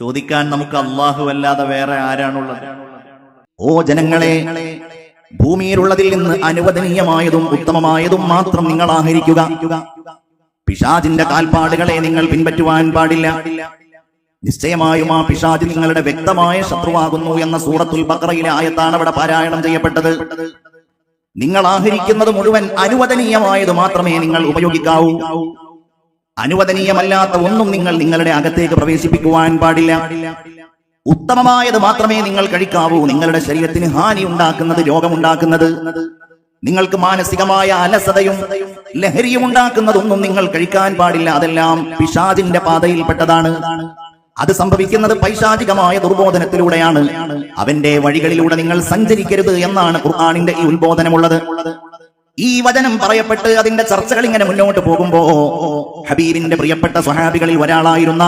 ചോദിക്കാൻ നമുക്ക് അള്ളാഹു അല്ലാതെ വേറെ ആരാണുള്ളത്? ഓ ജനങ്ങളെ ഭൂമിയിലുള്ളതിൽ നിന്ന് അനുവദനീയമായതും ഉത്തമമായതും മാത്രം നിങ്ങൾ ആഹരിക്കുക. പിശാജിന്റെ കാൽപ്പാടുകളെ നിങ്ങൾ പിൻപറ്റുവാൻ പാടില്ല. നിശ്ചയമായും ആ പിശാജ് നിങ്ങളുടെ വ്യക്തമായ ശത്രുവാകുന്നു എന്ന സൂറത്തുൽ ബക്രയിലെ ആയത്താണ് അവിടെ പാരായണം ചെയ്യപ്പെട്ടത്. നിങ്ങൾ ആഹരിക്കുന്നത് മുഴുവൻ അനുവദനീയമായത് മാത്രമേ നിങ്ങൾ ഉപയോഗിക്കാവൂ. അനുവദനീയമല്ലാത്ത ഒന്നും നിങ്ങൾ നിങ്ങളുടെ അകത്തേക്ക് പ്രവേശിപ്പിക്കുവാൻ പാടില്ല. ഉത്തമമായത് മാത്രമേ നിങ്ങൾ കഴിക്കാവൂ. നിങ്ങളുടെ ശരീരത്തിന് ഹാനി ഉണ്ടാക്കുന്നത് രോഗമുണ്ടാക്കുന്നത് നിങ്ങൾക്ക് മാനസികമായ അലസതയും ലഹരിയും ഉണ്ടാക്കുന്നതൊന്നും നിങ്ങൾ കഴിക്കാൻ പാടില്ല. അതെല്ലാം പിശാചിന്റെ പാതയിൽപ്പെട്ടതാണ്. അത് സംഭവിക്കുന്നത് പൈശാചികമായ ദുർബോധനത്തിലൂടെയാണ്. അവന്റെ വഴികളിലൂടെ നിങ്ങൾ സഞ്ചരിക്കരുത് എന്നാണ് ഖുർആാനിന്റെ ഈ ഉത്ബോധനമുള്ളത്. ഈ വചനം പറയപ്പെട്ട് അതിന്റെ ചർച്ചകൾ ഇങ്ങനെ മുന്നോട്ട് പോകുമ്പോ ഹബീബിന്റെ പ്രിയപ്പെട്ട സ്വഹാബികളിൽ ഒരാളായിരുന്ന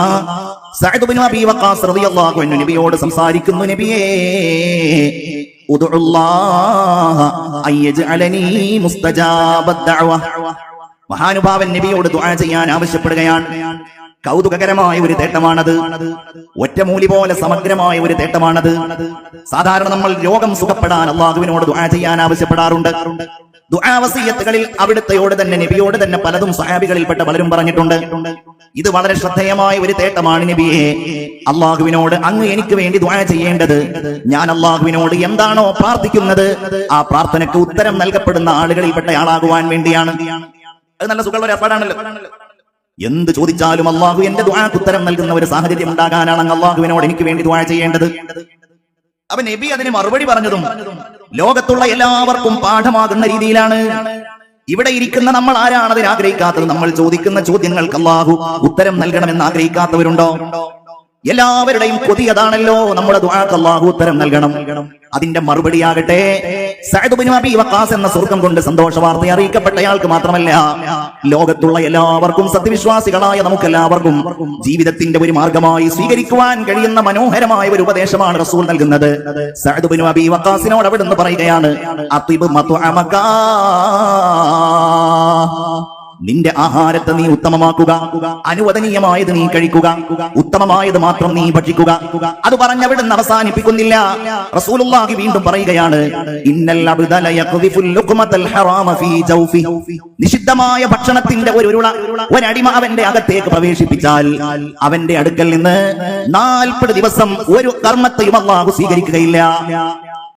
നബിയോട് സംസാരിക്കുന്നു നബിയേ മഹാനുഭാവൻ നബിയോട് ദുആ ചെയ്യാൻ ആവശ്യപ്പെടുകയാണ്. കൗതുകകരമായ ഒരു തേട്ടമാണത്. ഒറ്റമൂലി പോലെ സമഗ്രമായ ഒരു തേട്ടമാണത്. സാധാരണ നമ്മൾ രോഗം സുഖപ്പെടാൻ അള്ളാഹുവിനോട് ദുആ ചെയ്യാൻ ആവശ്യപ്പെടാറുണ്ട്. ദുആവസീയത്തുകളിൽ അവിടുത്തെയോട് തന്നെ നബിയോട് തന്നെ പലതും സഹാബികളിൽപ്പെട്ട പലരും പറഞ്ഞിട്ടുണ്ട്. ഇത് വളരെ ശ്രദ്ധേയമായ ഒരു തേട്ടമാണ് നബിയെ. അള്ളാഹുവിനോട് അങ്ങ് എനിക്ക് വേണ്ടി ദുആ ചെയ്യേണ്ടത്. ഞാൻ അള്ളാഹുവിനോട് എന്താണോ പ്രാർത്ഥിക്കുന്നത് ആ പ്രാർത്ഥനയ്ക്ക് ഉത്തരം നൽകപ്പെടുന്ന ആളുകളിൽപ്പെട്ട ആളാകുവാൻ വേണ്ടിയാണ്. അത് നല്ല സുഖമുള്ള ഒരു എന്ത് ചോദിച്ചാലും അള്ളാഹു എന്റെ ദുആക്ക് ഉത്തരം നൽകുന്ന ഒരു സാഹചര്യം ഉണ്ടാകാനാണ് അങ്ങ് അള്ളാഹുവിനോട് എനിക്ക് വേണ്ടി ദുആ ചെയ്യേണ്ടത്. അപ്പൊ നബി അതിന് മറുപടി പറഞ്ഞതും ലോകത്തുള്ള എല്ലാവർക്കും പാഠമാകുന്ന രീതിയിലാണ്. ഇവിടെ ഇരിക്കുന്ന നമ്മൾ ആരാണ് അതിന് ആഗ്രഹിക്കാത്തത്? നമ്മൾ ചോദിക്കുന്ന ചോദ്യങ്ങൾക്ക് അള്ളാഹു ഉത്തരം നൽകണമെന്ന് ആഗ്രഹിക്കാത്തവരുണ്ടോ? എല്ലാവരുടെയും കൊതിയതാണല്ലോ നമ്മുടെ ദുആക്ക് ഉത്തരം നൽകണം. അതിന്റെ മറുപടിയാകട്ടെ. സഅദ് വഖാസ് എന്ന സ്വർഗം കൊണ്ട് സന്തോഷ വാർത്ത അറിയിക്കപ്പെട്ടയാൾക്ക് മാത്രമല്ല ലോകത്തുള്ള എല്ലാവർക്കും സത്യവിശ്വാസികളായ നമുക്കെല്ലാവർക്കും ജീവിതത്തിന്റെ ഒരു മാർഗമായി സ്വീകരിക്കുവാൻ കഴിയുന്ന മനോഹരമായ ഒരു ഉപദേശമാണ് റസൂൽ നൽകുന്നത്. സഅദ് അബീ വക്കാസിനോട് അവിടുന്ന് പറയുകയാണ് അത്തിബ് മത്അമക നിന്റെ ആഹാരത്തെ നീ ഉത്തമമാക്കുക. അനുവദനീയമായത് നീ കഴിക്കുക. ഉത്തമമായത് മാത്രം നീ ഭക്ഷിക്കുക. അത് പറഞ്ഞവിടുന്ന് അവസാനിപ്പിക്കുന്നില്ല. റസൂലുള്ളാഹി വീണ്ടും പറയുകയാണ് ഹറാമ ഫീ നിഷിദ്ധമായ ഭക്ഷണത്തിന്റെ ഒരു ഉരുള ഒരടിമ അവന്റെ അകത്തേക്ക് പ്രവേശിപ്പിച്ചാൽ അവന്റെ അടുക്കൽ നിന്ന് നാൽപ്പത് ദിവസം ഒരു കർമ്മത്തെയും അള്ളാഹു സ്വീകരിക്കുകയില്ല.